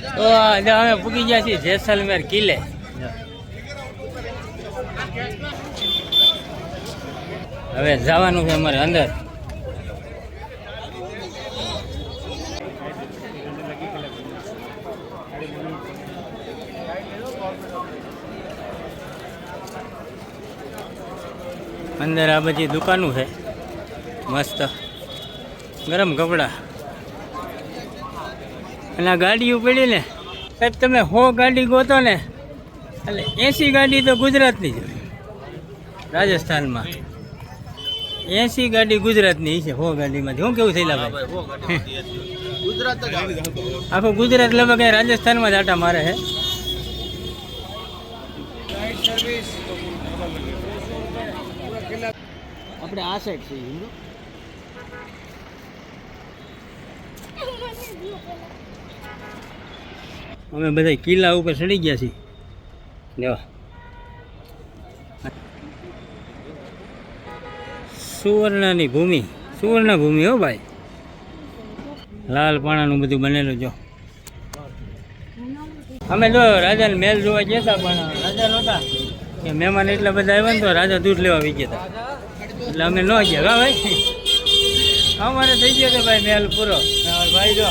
તો આજે અમે પૂગી ગયા છીએ જેસલમેર કિલ્લે. હવે જવાનું છે અમારે અંદર. અંદર આ બધી દુકાનો છે. મસ્ત. ગરમ કપડા. અને આ ગાડીઓ પડી ને સાહેબ તમે હો ગાડી ગોતો ને એટલે એસી ગાડી તો ગુજરાતની જ રાજસ્થાનમાં. એસી ગાડી ગુજરાતની છે હો ગાડીમાંથી. શું કેવું થયેલા ભાઈ? આખું ગુજરાત લગભગ રાજસ્થાનમાં જ આટા મારે છે. આપણે આ સાઈડ છે અમે બધા કિલ્લા ઉપર ચડી ગયા છીએ. લેવા સુવર્ણની ભૂમિ, સુવર્ણ ભૂમિ હો ભાઈ. લાલ પાણાનું બધું બનેલું, જો. અમે જો રાજાને મેલ જોવા ગયા હતા, પણ રાજા નહોતા. કે મહેમાન એટલા બધા આવ્યા ને તો રાજા દૂધ લેવા આવી ગયા હતા. એટલે અમે ન ગયા હા ભાઈ? અમારે થઈ ગયો તો ભાઈ મેલ પૂરો? ભાઈ જો.